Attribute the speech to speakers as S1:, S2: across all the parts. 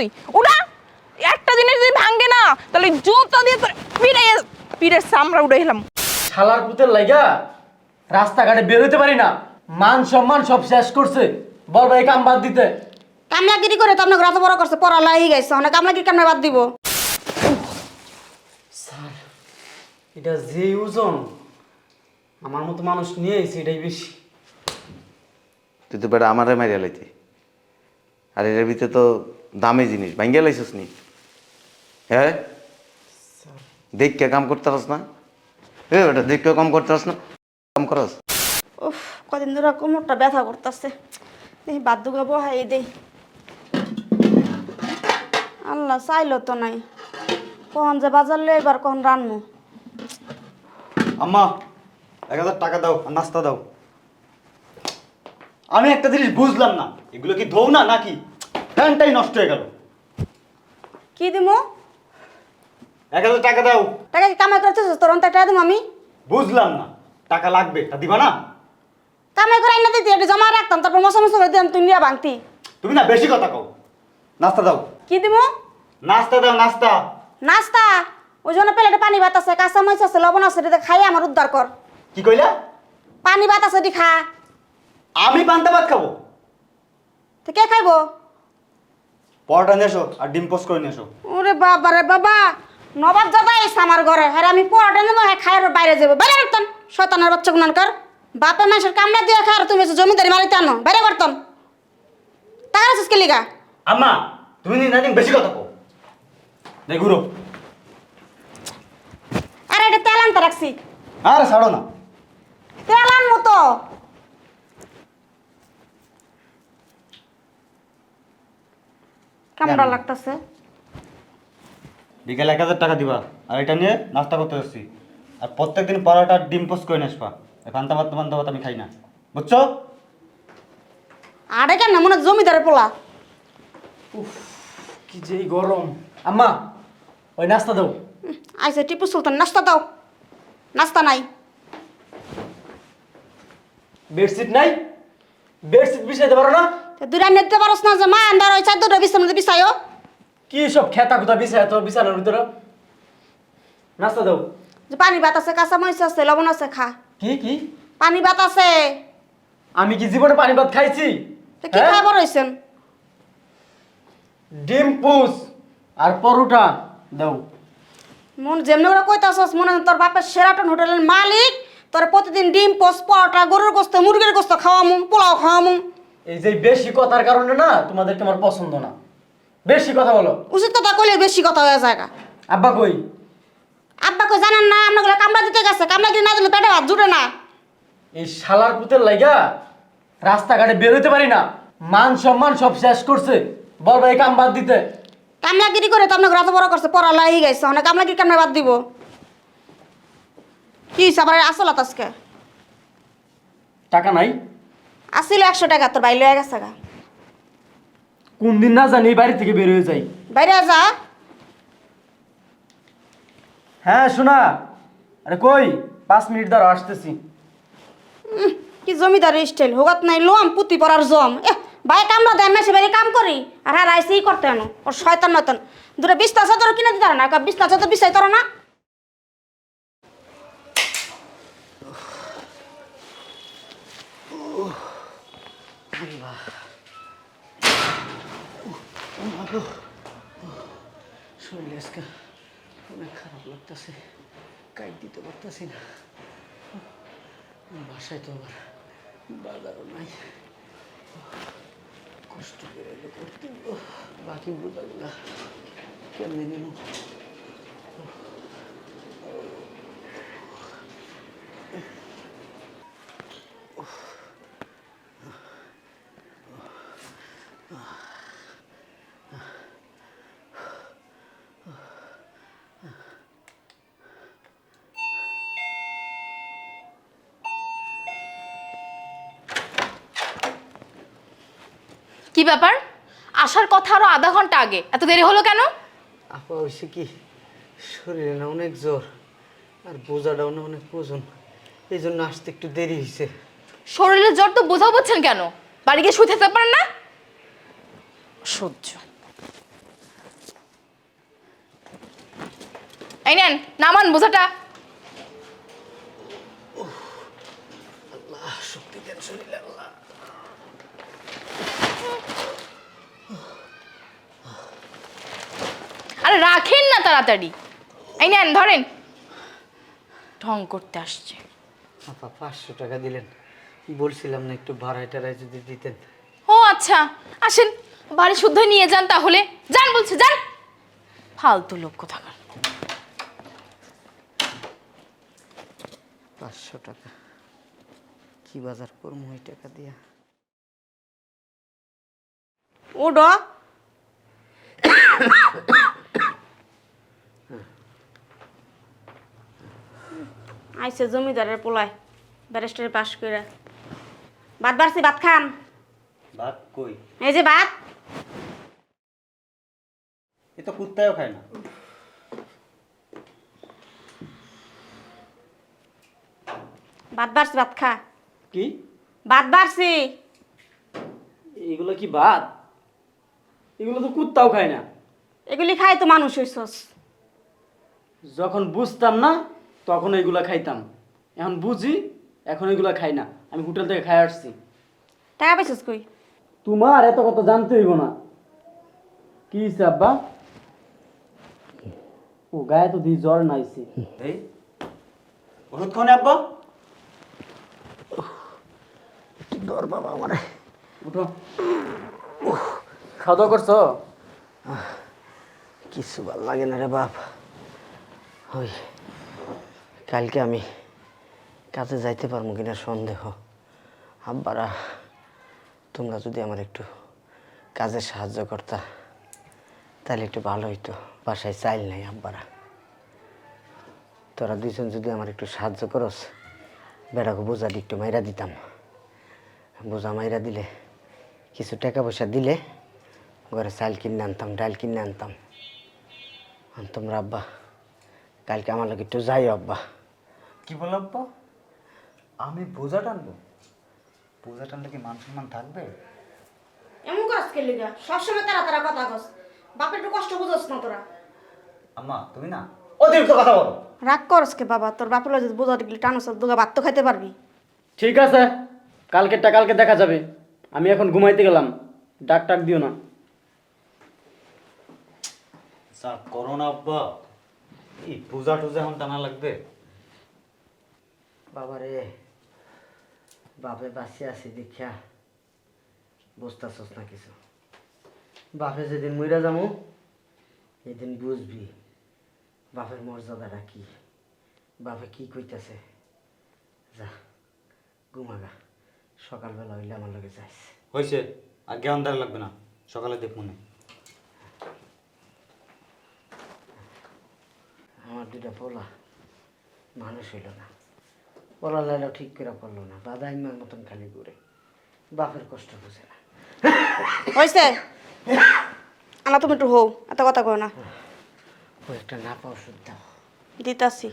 S1: তুই। উড়া! একটা জিনিস যদি ভাঙ্গে না তাহলে জুতো দিয়ে তোর পিড়ে পিড়ের সামরা উড়ে এলাম।
S2: শালার পুতের লাইগা রাস্তাঘাটে বের হইতে পারি না। মান সম্মান সব শেষ করছে। বল ভাই কাম বাদ দিতে।
S3: কামলাগিরি করে তো আপনাকে রাত বড় করছে পড়া লাই গেছে অনেক কামলাগিরি কেমনে বাদ দিব?
S4: স্যার এটা যে ওজন আমার মতো মানুষ নিয়ে এসে এটাই বেশি।
S5: তুই তো বেটা আমারে মারিয়া লাইতি। আর এর ভিতরে তো দামি জিনিস ভাঙ্গিয়া লাইছিস নি? হ্যাঁ? দেখ কে কাম করতে পারস না? এ বেটা দেখ কে কাম করতে পারস না? কাম করস?
S3: উফ কদিন ধরে কোমরটা ব্যথা করতেছে। দেখি বাদ দুগা বহাই দেই। আল্লাহ চাইলো তো নাই। কখন যে বাজার লই এবার কখন রান্নু
S4: আম্মা এক হাজার টাকা দাও আর নাস্তা দাও। আমি একটা জিনিস বুঝলাম না। এগুলো কি ধৌ না নাকি? ফ্যানটাই নষ্ট হয়ে গেল।
S3: কি দিমু?
S4: এক হাজার টাকা দাও।
S3: টাকা কি কামাই করতেছিস তোর অন্তে টাকা দিমু আমি?
S4: বুঝলাম না। টাকা লাগবে তা দিবা না?
S3: কামাই করে না দিতি এটা জমা রাখতাম তারপর মশা মশা করে দিতাম তুই নিয়ে ভাঙতি
S4: তুমি না বেশি কথা কও। নাস্তা দাও।
S3: কি দিমু?
S4: নাস্তা দাও নাস্তা।
S3: নাস্তা? ওই জন্য প্লেটে পানি ভাত আছে কাঁচা মাছ আছে লবণ আছে এটা খাই আমার উদ্ধার কর।
S4: কি কইলা?
S3: পানি ভাত আছে দি খা।
S4: আমি পান্তা ভাত খাব।
S3: তো কে খাইবো?
S4: পরোটা নিয়ে এসো আর ডিম পোস্ট করে নিয়ে এসো
S3: ওরে বাবা রে বাবা নবাব দাদা এসে আমার ঘরে হ্যাঁ আমি পড়াটা নেব হ্যাঁ খাই আর বাইরে যাব। বাইরে করতাম শতানের বাচ্চা গুনানকার বাপে মানুষের কামড়া দিয়ে খায় আর তুমি এসে জমিদারি মারিতে আনো। বাইরে করতাম টাকা আছিস কে লিগা?
S4: আম্মা তুমি নি নানি বেশি কথা কও। দেখুরো
S3: আরে এটা তেল আনতে রাখছি।
S4: আরে ছাড়ো না।
S3: তেল আনব তো। কামড়া লাগতেছে?
S4: বিকেলে এক হাজার টাকা দিবা। আর এটা নিয়ে নাস্তা করতে যাচ্ছি। আর প্রত্যেক দিন পরোটা ডিম পোস্ট করে নিয়ে আসবা। ভাত পান্তা ভাত আমি খাই না। বুঝছ?
S3: আরে কেন মনে জমিদারের পোলা।
S2: কি যে গরম। আম্মা ওই নাস্তা দাও।
S3: আইসে টিপু সুলতান নাস্তা দাও। নাস্তা নাই।
S2: বেডশিট নাই? বেডশিট বিছাইতে পারো না?
S3: দূরে নিতে পারস না যে মা আন্দার ওই চাদরটা বিছার মধ্যে বিছাইও
S2: কি সব খেতা খুতা বিছাই তো বিছানোর ভিতরে? নাস্তা দাও।
S3: যে পানি ভাত আছে কাঁচা মরিচ আছে লবণ আছে খা।
S2: কি কি?
S3: পানি ভাত আছে।
S2: আমি কি জীবনে পানি ভাত খাইছি?
S3: তো কি
S2: হ্যাঁ?
S3: খাবার হয়েছেন
S2: ডিম পুস আর পরোটা দাও।
S3: মন যেমনি করে কইতাছস মনে হয় তোর বাপের সেরাটন হোটেলের মালিক তোর প্রতিদিন ডিম পোস পরোটা গরুর গোস্ত মুরগির গোস্ত খাওয়ামু পোলাও খাওয়ামু।
S2: এই যে বেশি কথার কারণে না তোমাদেরকে আমার পছন্দ না। বেশি কথা বলো।
S3: উচিত কথা কইলে বেশি কথা হয়ে যায়।
S2: আব্বা কই?
S3: আব্বাকে জানেন না আপনাগুলো কামড়া দিতে গেছে কামড়া দিতে না দিলে পেটে ভাত জুটে না।
S2: এই শালার পুতের লাইগা রাস্তাঘাটে বের হইতে পারি না। মান সম্মান সব শেষ করছে বল ভাই কাম বাদ দিতে।
S3: কামলাগিরি করে তো আপনাকে রাত বড় করছে পড়া লাই গেছে অনেক কামলাগিরি কেমনে বাদ দিব? কি সবার আসল আজকে
S2: টাকা নাই?
S3: আসিল একশো টাকা তোর বাইরে হয়ে গেছে গা।
S2: কোন দিন না জানি বাড়ি থেকে বের হয়ে যাই।
S3: বাইরে যা।
S2: হ্যাঁ শোনা। আরে কই? পাঁচ মিনিট দ্বারা আসতেছি।
S3: উম, কি জমিদার স্টাইল হোগাত নাই লোম পুতি পড়ার জম। এ ভাই কামড়া দেয় মেসে বাড়ি কাম করি। আর হ্যাঁ রাইসেই করতে আনো। ওর শয়তান নতন। দূরে বিস্তা চাদর কিনে দিতে পারে না বিস্তা চাদর বিছাই তোর না।
S4: শরীর আজকে অনেক খারাপ লাগতেছে, কাইট দিতে পারতেছি না। বাসায় তো আবার বাজারও নাই। কষ্ট করে করতে বাকি বোঝাগুলা কেমনি নিল
S1: কি ব্যাপার? আসার কথা আরও আধা ঘণ্টা আগে। এত দেরি হলো কেন?
S4: আপা কি? শরীরে না অনেক আর বোঝাটাও না অনেক ওজন। এই জন্য আসতে একটু দেরি হয়েছে।
S1: শরীরের জ্বর তো বোঝাও বলছেন কেন? বাড়ি গিয়ে শুতে পারেন না? সহ্য। এই নেন নামান বোঝাটা। আরে রাখেন না তাড়াতাড়ি। এই নেন ধরেন। ঢং করতে আসছে।
S4: আপা পাঁচশো টাকা দিলেন। বলছিলাম না একটু ভাড়ায় টাড়ায় যদি দিতেন।
S1: ও আচ্ছা। আসেন বাড়ি শুদ্ধ নিয়ে যান তাহলে। যান বলছে যান। ফালতু লোক কোথাকার।
S4: পাঁচশো টাকা। কি বাজার করব ওই টাকা দিয়া?
S3: উডো আইসে জমিদারের পোলায় ব্যারিস্টারে পাশ করে ভাত বাড়ছি ভাত খান
S6: ভাত কই?
S3: এই যে ভাত।
S6: এ তো কুত্তাও খায় না।
S3: ভাত বাড়ছি ভাত খা।
S2: কি?
S3: ভাত বাড়ছি।
S2: এগুলো কি ভাত? এগুলো তো কুত্তাও খায় না।
S3: এগুলি খাই তো মানুষ হইছস।
S2: যখন বুঝতাম না তখন এগুলা খাইতাম। এখন বুঝি এখন এগুলা খাই না। আমি হোটেল থেকে খাই আসছি।
S3: টাকা পাইছস কই?
S2: তোমার এত কথা জানতে হইব না। কি হইছে আব্বা? ও গায়ে তো দি জ্বর নাইছে
S6: এই ওষুধ খাও না আব্বা
S4: দর বাবা আমার।
S2: উঠো। খাওয়া দাওয়া করছ?
S4: কিছু ভালো লাগে না রে বাপ। ওই কালকে আমি কাজে যাইতে পারব কিনা সন্দেহ। আব্বারা, তোমরা যদি আমার একটু কাজে সাহায্য করতা, তাহলে একটু ভালো হইতো। বাসায় চাইল নাই আব্বারা। তোরা দুইজন যদি আমার একটু সাহায্য করস, বেড়াকে বোঝা একটু মাইরা দিতাম। বোঝা মাইরা দিলে, কিছু টাকা পয়সা দিলে, ঘরে চাল কিনে আনতাম, ডাল কিনে আনতাম। তোমরা আব্বা, কালকে আমার লোক একটু যাই আব্বা।
S6: কি বল আব্বা আমি বোঝা টানবো। বোঝা টানলে কি মান সম্মান থাকবে?
S3: এমন করস কে লিগা? সবসময় তারা তারা কথা কস। বাপের একটু কষ্ট বুঝস না তোরা।
S6: আম্মা তুমি না? অতিরিক্ত কথা বলো।
S3: রাগ করস কে বাবা? তোর বাপের যদি বোঝা দেখলি টানুস দুগা ভাত তো খাইতে পারবি।
S2: ঠিক আছে। কালকেরটা কালকে দেখা যাবে। আমি এখন ঘুমাইতে গেলাম। ডাক টাক দিও না।
S6: যা করো না আব্বা। এই বোঝা টুজা এখন টানা লাগবে।
S4: বাবারে বাপে বাঁচিয়ে আছি দেখিয়া বুঝতেছস না কিছু। বাপে যেদিন মইরা যাব এদিন বুঝবি বাপের মর্যাদাটা কি। বাপে কি কইতাছে? যা ঘুমাগা সকালবেলা হইলে আমার লগে যাইস।
S6: হয়েছে আর জ্ঞান অন্ধার লাগবে না। সকালে দেখ মনে।
S4: আমার দুটা পোলা মানুষ হইল না। লাইলা ঠিক করে করল না দাদা ইমার মতন খালি ঘুরে। বাপের কষ্ট বুঝে না।
S3: হয়েছে আনা তুমি একটু হও এত কথা কয় না।
S4: ও একটা না পাও শুদ্ধ
S3: দিতাছি।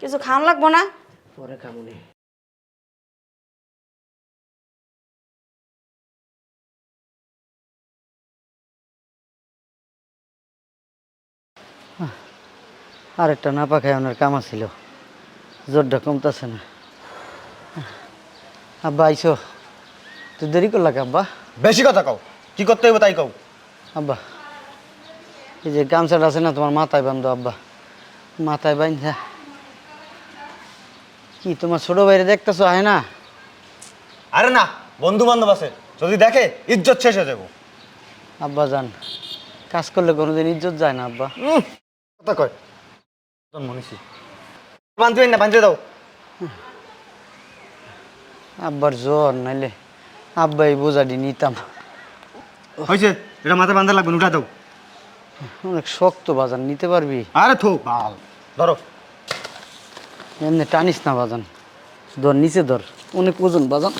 S3: কিছু খাওয়ান লাগবো না?
S4: পরে কামুনে আর একটা না পাখায় ওনার কামা ছিল জোরটা কমতেছে না। আব্বা আইসো। তুই দেরি করলা আব্বা?
S6: বেশি কথা কও। কি করতে হইব তাই কও।
S4: আব্বা এই যে গামছাটা আছে না তোমার মাথায় বান্ধো আব্বা। মাথায় বান্ধা কি তোমার ছোট ভাইরে দেখতেছো? হয় না।
S6: আরে না বন্ধু বান্ধব আছে। যদি দেখে ইজ্জত শেষ হয়ে যাব।
S4: আব্বা যান। কাজ করলে কোনোদিন ইজ্জত যায় না আব্বা।
S6: কথা কয়। মনীষী না দাও।
S4: আব্বার জ্বর নাইলে আব্বা এই বোঝাটি নিতাম।
S6: হয়েছে এটা বান্ধা লাগবে উঠা দাও।
S4: অনেক শক্ত বাজান নিতে পারবি?
S6: আরে থো বাল ধরো।
S4: এমনি টানিস না বাজান। ধর নিচে ধর অনেক ওজন বাজান।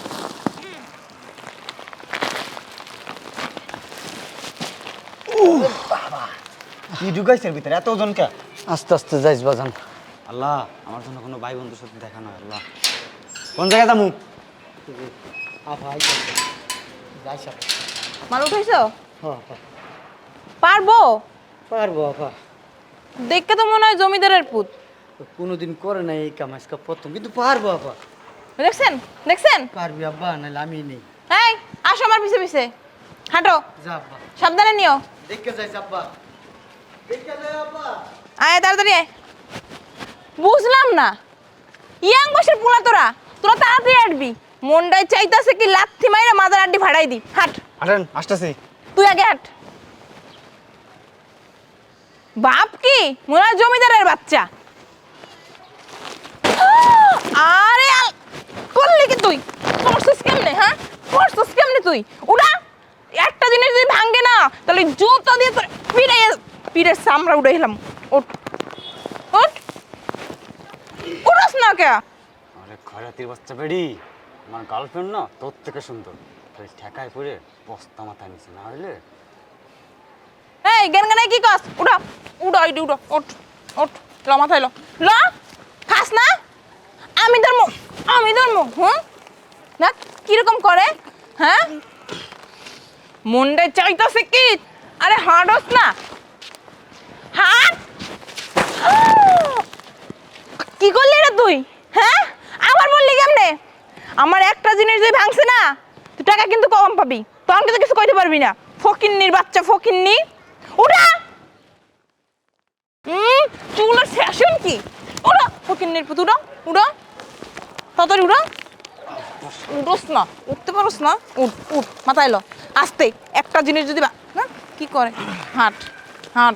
S6: কি ঢুকাইছে এর ভিতরে এত ওজন কে?
S4: আস্তে আস্তে যাইস বাজান।
S6: আল্লাহ আমার জন্য কোনো ভাই বন্ধুর সাথে দেখা নয় আল্লাহ। কোন জায়গায় দামু?
S1: মাল উঠাইছো?
S4: হ্যাঁ,
S1: পারব?
S4: পারব আপা
S1: দেখে তো মনে হয় জমিদারের পুত।
S4: কোনোদিন করে না এই কাম আজকে প্রথম কিন্তু পারব আব্বা
S1: দেখছেন? দেখছেন?
S4: পারবি আব্বা নাহলে আমি নেই।
S1: এই আসো আমার পিছে পিছে। হাঁটো।
S4: যা আব্বা।
S1: সাবধানে নিও।
S4: দেখে যাইস আব্বা। দেখে যাই আব্বা।
S1: আয় তাড়াতাড়ি আয়। বুঝলাম না। ইয়াং বয়সের পোলা তোরা তোরা তাড়াতাড়ি হাঁটবি। মনটায় চাইতাছে কি লাথি মাইরা মাদার আড্ডি ভাড়াই দি হাট।
S6: আসেন আসতেছি।
S1: তুই আগে হাট। বাপ কি? মনে হয় জমিদারের বাচ্চা। আরে আল করলি কি তুই? করছিস কেমনে হ্যাঁ? করছিস কেমনে তুই? উড়া একটা জিনিস যদি ভাঙ্গে না তাহলে জুতা দিয়ে তোর পিড়ে পিড়ের সামরা উড়াইলাম। ওঠ ওঠ। না কে?
S6: আরে খয়রাতির বাচ্চা বেড়ি আমার গার্লফ্রেন্ড না তোর থেকে সুন্দর। তাহলে ঠেকায় পড়ে বস্তা মাথায় নিছে না হইলে?
S1: এই জ্ঞান জ্ঞানে কি কাজ উড়া উড়া ইডি উড়া ওঠ ওঠ ল মাথায় ল। ল খাস না? আমি ধর্ম আমি ধর্ম হুম? না কীরকম করে হ্যাঁ? মনটায় চাইতাছে কি? আরে হাঁটস না। হাঁট! কি করলি রে তুই? হ্যাঁ? আবার বললি কেমনে? আমার একটা জিনিস যদি ভাঙছে না তুই টাকা কিন্তু কম পাবি। তখন কিন্তু কিছু কইতে পারবি না। ফকিন্নির বাচ্চা ফকিন্নি। উঠা হুম চুলের ফ্যাশন কি? উড়ো ফকিন্নির পুত উড়ো উড়ো তাড়াতাড়ি উড়ো উঠোস না উঠতে পারোস না। উঠ উঠ মাথায় এলো আস্তে একটা জিনিস যদি না কি করে? হাট হাট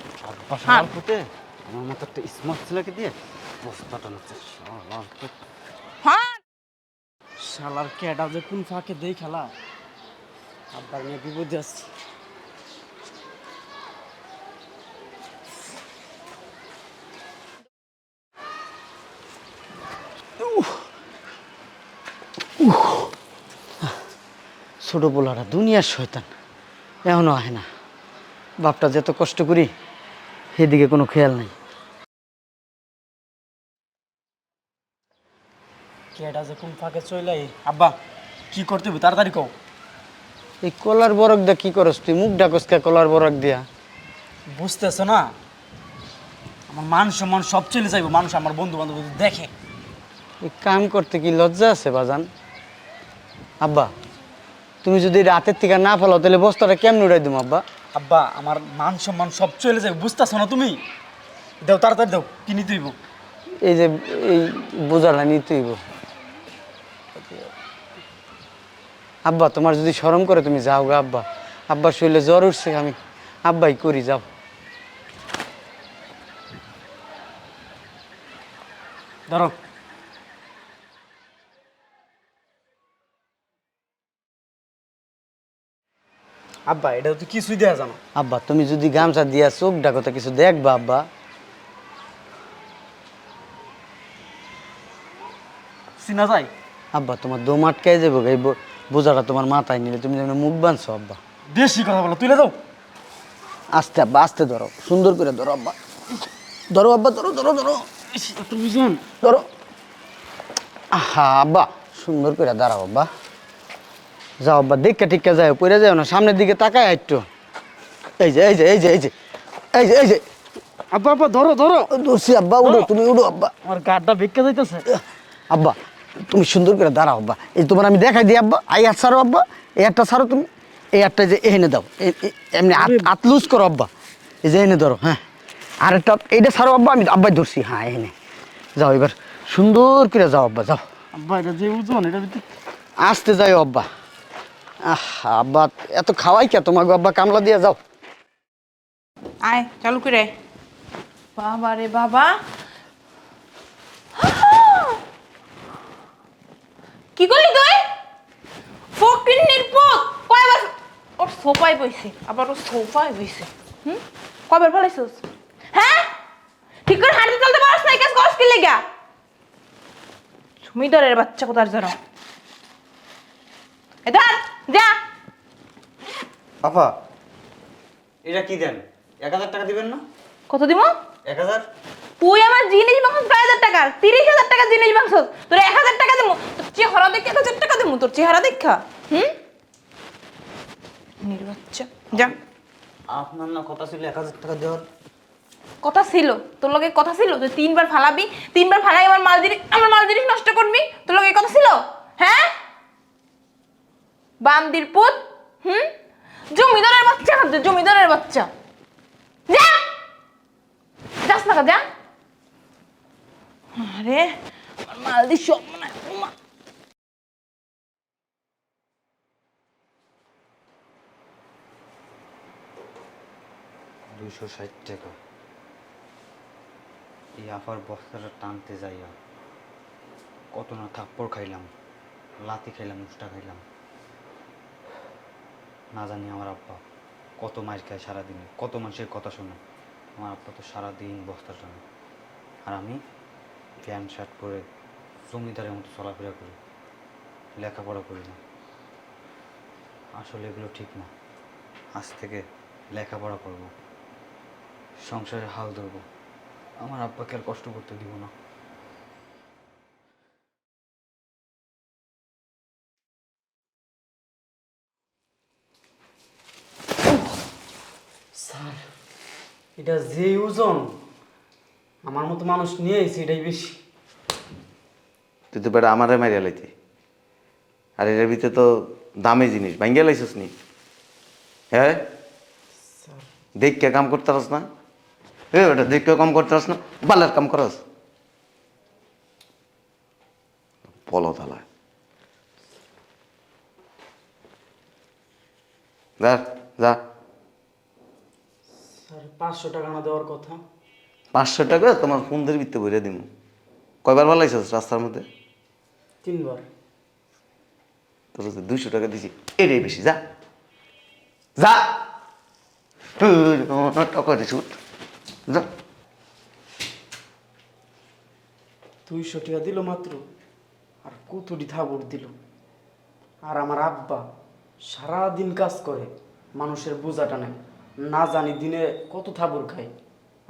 S1: হ্যাঁ।
S6: আমার মতো একটা স্মার্ট ছেলেকে দিয়ে?
S1: হাট
S2: শালার কেটা যে কোন ফাঁকে দেই খেলা? আব্বার নিয়ে বিপদে আসছে।
S4: ছোট পোলারা দুনিয়ার শয়তান। এখনও আহে না। বাপটা যত কষ্ট করি, সেদিকে কোনো খেয়াল নাই।
S2: কেটা যে কোন ফাঁকে চইলাই আব্বা কি করতে হবে? তাড়াতাড়ি কও।
S4: এই কলার বরক দিয়া কি করস তুই? মুখ ডাকস কে কলার বরক দিয়া?
S2: বুঝতেছো না? আমার মান সম্মান সব চলে যাইবো। মানুষ আমার বন্ধু বান্ধব দেখে।
S4: এই কাম করতে কি লজ্জা আছে বাজান? আব্বা তুমি যদি রাতের থেকে না ফেলো তাহলে বস্তাটা কেমন উড়াই দিম আব্বা?
S2: আব্বা আমার মান সম্মান সব চলে যাবে বুঝতেছো না তুমি? দাও তাড়াতাড়ি দাও কি নিতে হইব?
S4: এই যে এই বোঝাটা নিতে হইব আব্বা তোমার যদি শরম করে তুমি যাও গা আব্বা। আব্বার শরীরে জ্বর উঠছে আমি আব্বাই করি যাও।
S2: ধরো। আব্বা এটা তো কিছুই দেয়া জানো
S4: আব্বা তুমি যদি গামছা দিয়া চোখ ডাকো তা কিছু দেখবা আব্বা।
S2: চিনা যায়?
S4: আব্বা তোমার দম আটকাই যাব গা, এই বো- বোঝাটা তোমার মাথায় নিলে তুমি যেন মুখ বাঁধছো আব্বা।
S2: বেশি কথা বলো তুলে দাও।
S4: আস্তে আব্বা আস্তে ধরো সুন্দর করে ধরো আব্বা। ধরো আব্বা ধরো ধরো ধরো। ধরো। আহা আব্বা সুন্দর করে দাঁড়াও আব্বা। যাও আব্বা দেখে টিকা যাও পড়ে যাও না সামনের দিকে তাকায় একটু। এই যে এই যে এই যে এই যে এই যে এই যে।
S2: আব্বা আব্বা ধরো ধরো।
S4: দোষী আব্বা উঠো তুমি উঠো আব্বা।
S2: আমার গাড়টা ভিক্ষা যাইতেছে।
S4: আব্বা তুমি সুন্দর করে দাঁড়াও আব্বা। এই তোমার আমি দেখাই দিই আব্বা। এই হাত ছাড়ো আব্বা। এই হাতটা ছাড়ো তুমি। এই হাতটা যে এনে দাও। এমনি হাত লুজ করো আব্বা। এই যে এনে ধরো হ্যাঁ। আর একটা এইটা ছাড়ো আব্বা। আমি আব্বাই ধরছি। হ্যাঁ এনে যাও এবার। সুন্দর করে যাও আব্বা যাও।
S2: আব্বা এটা যে ওজন এটা ভিতরে
S4: আসতে যাই আব্বা। আহ আব্বা এত খাওয়াই কে তোমাকে আব্বা? কামলা দিয়ে যাও।
S1: আয় চালু করে। বাবা রে বাবা। কি করলি তুই? ফকিন্নির পুত কয়বার ওর সোফায় বইছে আবার ওর সোফায় বইছে। হুম? কয়বার ফেলাইছিস? হ্যাঁ? ঠিক করে হাঁটতে চলতে পারছ না কাজ করছ কি লেগা? জমিদারের বাচ্চা কোথার জানো এদার যা।
S6: আপা এটা কি দেন? এক হাজার টাকা দিবেন না?
S1: কত দিব?
S6: এক হাজার?
S1: তুই আমার জিনিস মাংস কয় হাজার টাকার তিরিশ হাজার টাকা জিনিস মাংস তোর এক হাজার টাকা দেবো তোর চেহারা দেখে এক হাজার টাকা দেবো তোর চেহারা দেখা। হুম? নির্বাচ্চা যা।
S6: আপনার না কথা ছিল এক হাজার টাকা দেওয়ার?
S1: কথা ছিল। তোর লগে কথা ছিল যে তিনবার ফালাবি তিনবার ফালাই আমার মাল জিনিস আমার মাল জিনিস নষ্ট করবি তোর লগে কথা ছিল? হ্যাঁ? বান্দির পুত হুম? জমিদারের বাচ্চা জমিদারের বাচ্চা। যা! যাস না যা। আরে মাল দি সব মনে।
S6: দুইশো ষাট টাকা। এই আফার বস্তাটা টানতে যাইয়া কত না থাপ্পড় খাইলাম লাতি খাইলাম উষ্টা খাইলাম। না জানি আমার আব্বা কত মাইর খায় সারাদিনে, কত মানুষের কথা শোনে। আমার আব্বা তো সারাদিন বস্তা টানে। আর আমি প্যান্ট শার্ট পরে জমিদারের মতো চলাফেরা করি, লেখাপড়া করি না। আসলে এগুলো ঠিক না। আজ থেকে লেখাপড়া করব। সংসারে হাল ধরবো। আমার আব্বাকে আর কষ্ট করতে দিব না।
S2: স্যার, এটা যে ওজন? আমার মতো মানুষ নিয়ে এসে এটাই বেশি।
S5: তুই তো বেটা আমারে মারিয়া লাইতি। আর এর ভিতরে তো দামি জিনিস ভাঙ্গিয়া লাইছিস নি? হ্যাঁ? দেখ কে কাম করতে পারস না? এ বেটা দেখ কে কাম করতে পারস না? বালার কাম করস? বলো তাহলে যা যা।
S2: স্যার পাঁচশো টাকা না দেওয়ার কথা?
S5: পাঁচশো টাকা তোমার ফোনদের ভিত্তে ভরে দিব। কয়বার বালাইছস রাস্তার মধ্যে?
S2: তিনবার।
S5: তোর দুইশো টাকা দিছি। এটাই বেশি যা। যা। টাকা দিছি যা।
S2: দুইশো টাকা দিল মাত্র আর কতটি থাবর দিল। আর আমার আব্বা সারা দিন কাজ করে মানুষের বোঝা টানে না জানি দিনে কত থাবর খায়।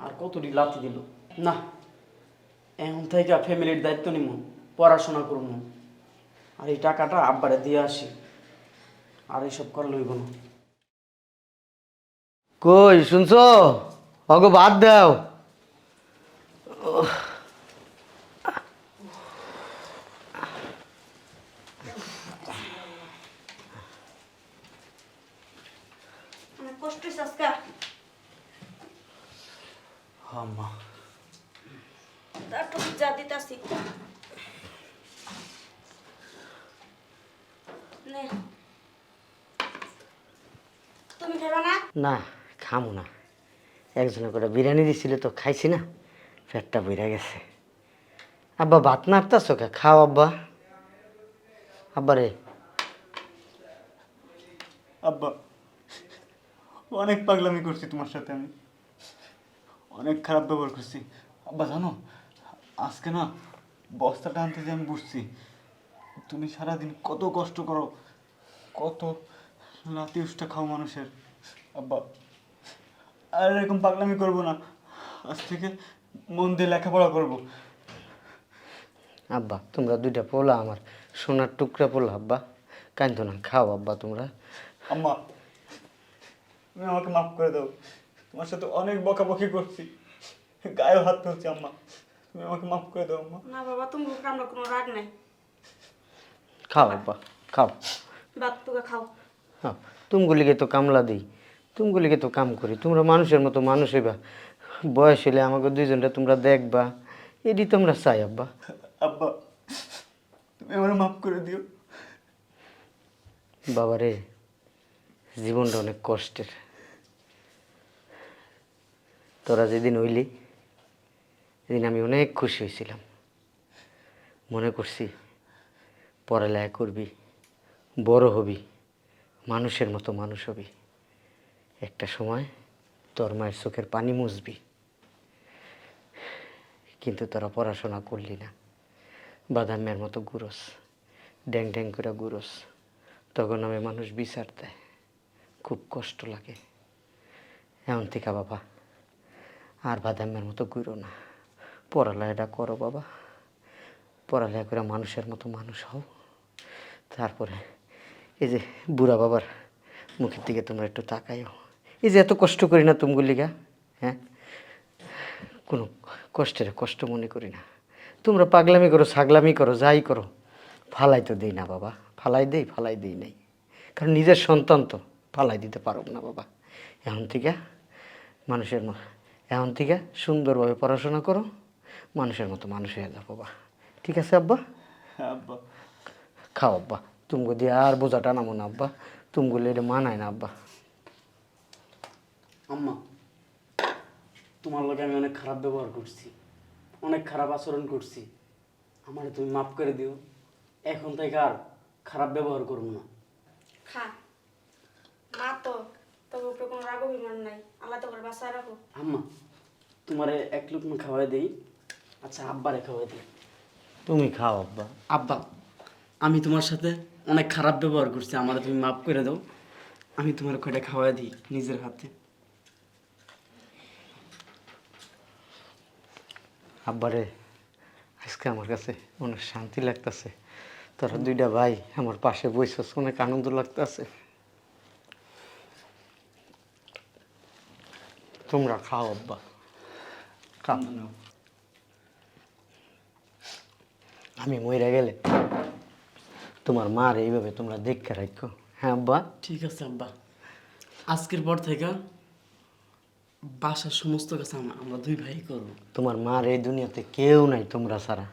S2: আর কতটি লাথি দিল? না এখন থেকে ফ্যামিলির দায়িত্ব নিব পড়াশোনা করব আর এই টাকাটা আব্বারে দিয়ে আসি আর এইসব করা লইব না।
S4: কই শুনছো? অগো বাদ দাও।
S3: কষ্ট আজকে।
S2: আম্মা।
S3: যা দিতেছি। নে। তুমি খাবে না?
S4: না খামো না। একজনে করে বিরিয়ানি দিছিল তো খাইছি না? পেটটা বইরা গেছে। আব্বা ভাত নাড়তাছ কে? খাও আব্বা। আব্বা রে।
S6: আব্বা অনেক পাগলামি করছি তোমার সাথে আমি। অনেক খারাপ ব্যবহার করছি। আব্বা জানো আজকে না বস্তাটা আনতে যে আমি বুঝছি। তুমি সারাদিন কত কষ্ট করো কত লাতি উষ্টা খাও মানুষের। আব্বা আর এরকম পাগলামি করব না। আজ থেকে মন দিয়ে লেখাপড়া করব।
S4: আব্বা তোমরা দুইটা পোলা আমার সোনার টুকরা পোলা আব্বা। কান্দো না খাও আব্বা তোমরা।
S6: আম্মা তুমি আমাকে মাফ করে দাও। তোমার সাথে অনেক বকাবকি করছি। গায়ে হাত তুলছি আম্মা। তুমি আমাকে মাফ করে দাও আম্মা।
S3: না বাবা তুমি আমরা কোনো রাগ নাই।
S4: খাও আব্বা খাও।
S3: ভাত তোকে খাও।
S4: খাও তুমগুলিকে তো কামলা দিই তুমগুলিকে তো কাম করি। তোমরা মানুষের মতো মানুষ হইবা। বয়স হলে আমাকে দুইজনটা তোমরা দেখবা। এটি তোমরা চাই আব্বা।
S6: আব্বা তুমি আমার মাফ করে দিও।
S4: বাবারে জীবনটা অনেক কষ্টের। তোরা যেদিন হইলি, সেদিন আমি অনেক খুশি হয়েছিলাম। মনে করছি, পড়ালেখা করবি, বড় হবি, মানুষের মতো মানুষ হবি। একটা সময় তোর মায়ের চোখের পানি মুছবি। কিন্তু তোরা পড়াশোনা করলি না। বাদামের মতো গুরস ড্যাং ড্যাং করে গুরস তখন আমি মানুষ বিচার দেয়। খুব কষ্ট লাগে। এমন থেকে বাবা আর বাদামের মতো ঘুরো না। পড়ালেখাটা করো বাবা। পড়ালেখা করে মানুষের মতো মানুষ হও। তারপরে এই যে বুড়া বাবার মুখের দিকে তোমরা একটু তাকাইও। এই যে এত কষ্ট করি না তুমগুলিগা হ্যাঁ? কোনো কষ্টের কষ্ট মনে করি না। তোমরা পাগলামি করো, ছাগলামি করো, যাই করো। ফালাই তো দিই না বাবা। ফালাই দেই, ফালাই দিই নাই। কারণ নিজের সন্তান তো ফালাই দিতে পারব না বাবা। এখন থেকে মানুষের এখন থেকে সুন্দরভাবে পড়াশোনা করো মানুষের মতো মানুষ হয়ে যাও বাবা ঠিক আছে আব্বা?
S6: হ্যাঁ আব্বা।
S4: খাও আব্বা। তুমগো দিয়ে আর বোঝা টানামো না আব্বা। তুমগুলো এটা মানায় না আব্বা।
S2: আম্মা তোমার লোকে আমি অনেক খারাপ ব্যবহার করছি অনেক খারাপ আচরণ করছি। আমার তুমি মাফ করে দিও। এখন থেকে আর খারাপ ব্যবহার করব না।
S3: খা। মা তো উপরে কোনো রাগ অভিমান নাই। আল্লাহ তো করে বাসায় রাখো।
S2: আম্মা তোমারে এক লুকমা খাওয়াই দেই? আচ্ছা আব্বারে খাওয়াই দিই।
S4: তুমি খাও আব্বা।
S2: আব্বা আমি তোমার সাথে অনেক খারাপ ব্যবহার করছি আমার তুমি মাফ করে দাও। আমি তোমার কয়টা খাওয়াই দিই নিজের হাতে?
S4: আব্বারে আজকে আমার কাছে অনেক শান্তি লাগতেছে। তোরা দুইটা ভাই আমার পাশে বইছস অনেক আনন্দ লাগতেছে। তোমরা খাও আব্বা। খাও আমি মরে গেলে তোমার মার এইভাবে তোমরা দেখতে রাখো। হ্যাঁ আব্বা?
S2: ঠিক আছে আব্বা। আজকের পর থেকে বাসার সমস্ত কাজ আমরা আমরা দুই ভাই করব।
S4: তোমার মার এই দুনিয়াতে কেউ নাই তোমরা ছাড়া।